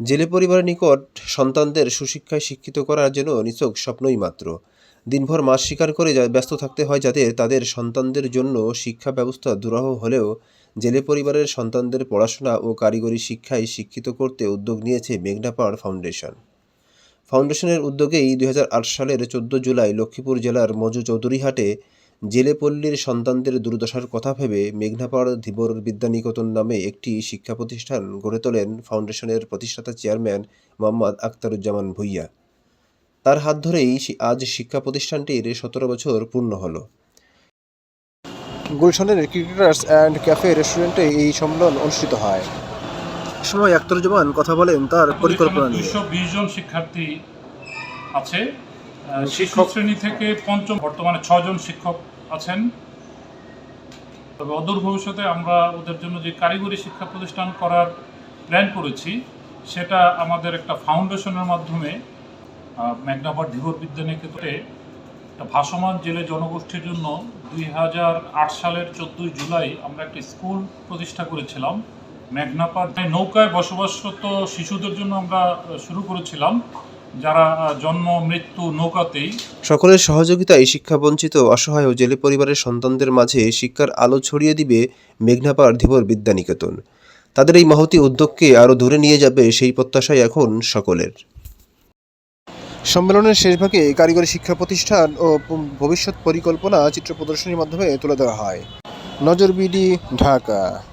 জেলে পরিবারের নিকট সন্তানদের সুশিক্ষায় শিক্ষিত করার জন্য নিছক স্বপ্নই মাত্র। দিনভর মাস শিকার করে ব্যস্ত থাকতে হয় যাতে তাদের সন্তানদের জন্য শিক্ষা ব্যবস্থা দুরাহ হলেও জেলে পরিবারের সন্তানদের পড়াশোনা ও কারিগরি শিক্ষায় শিক্ষিত করতে উদ্যোগ নিয়েছে মেঘনাপাড় ফাউন্ডেশন। ফাউন্ডেশনের উদ্যোগেই দু হাজার আট সালের চোদ্দ জুলাই লক্ষ্মীপুর জেলার মজু চৌধুরীহাটে জেলে পল্লীর সন্তানদের দুর্দশার কথা ভেবে মেঘনাপাড় ধীবর বিদ্যানিকেতন নামে একটি শিক্ষা প্রতিষ্ঠান গড়ে তোলেন ফাউন্ডেশনের প্রতিষ্ঠাতা চেয়ারম্যান মোহাম্মদ আখতারুজ্জামান ভুইয়া। তার হাত ধরেই আজ শিক্ষা প্রতিষ্ঠানটির সতেরো বছর পূর্ণ হলো। গুলশানের ক্রিকেটার্স অ্যান্ড ক্যাফে রেস্টুরেন্টে এই সম্মেলন অনুষ্ঠিত হয়। সময় আখতারুজ্জামান কথা বলেন তার পরিকল্পনা নিয়ে। বিশ জন শিক্ষার্থী আছে। শিক্ষক- শ্রেণি থেকে পঞ্চম বর্তমানে ছজন শিক্ষক আছেন। তবে অদূর ভবিষ্যতে আমরা ওদের জন্য যে কারিগরি শিক্ষা প্রতিষ্ঠান করার প্ল্যান করেছি, সেটা আমাদের একটা ফাউন্ডেশনের মাধ্যমে মেঘনাপাড় ধীবর বিদ্যানিকেতনে একটা ভাসমান জেলে জনগোষ্ঠীর জন্য দুই হাজার আট সালের চোদ্দোই জুলাই আমরা একটি স্কুল প্রতিষ্ঠা করেছিলাম। মেঘনাপাড় নৌকায় বসবাসরত শিশুদের জন্য আমরা শুরু করেছিলাম। যারা জন্ম, মৃত্যু, নৌকাতেই সকলের সহযোগিতায় শিক্ষাবঞ্চিত অসহায় ও জেলে পরিবারের সন্তানদের মাঝে শিক্ষার আলো ছড়িয়ে দিবে মেঘনাপাড় ধীবর বিদ্যানিকেতন। তাদের এই মহতি উদ্যোগকে আরও দূরে নিয়ে যাবে সেই প্রত্যাশাই এখন সকলের। সম্মেলনের শেষ ভাগে কারিগরি শিক্ষা প্রতিষ্ঠান ও ভবিষ্যৎ পরিকল্পনা চিত্র প্রদর্শনীর মাধ্যমে তুলে ধরা হয়। নজরবিডি ঢাকা।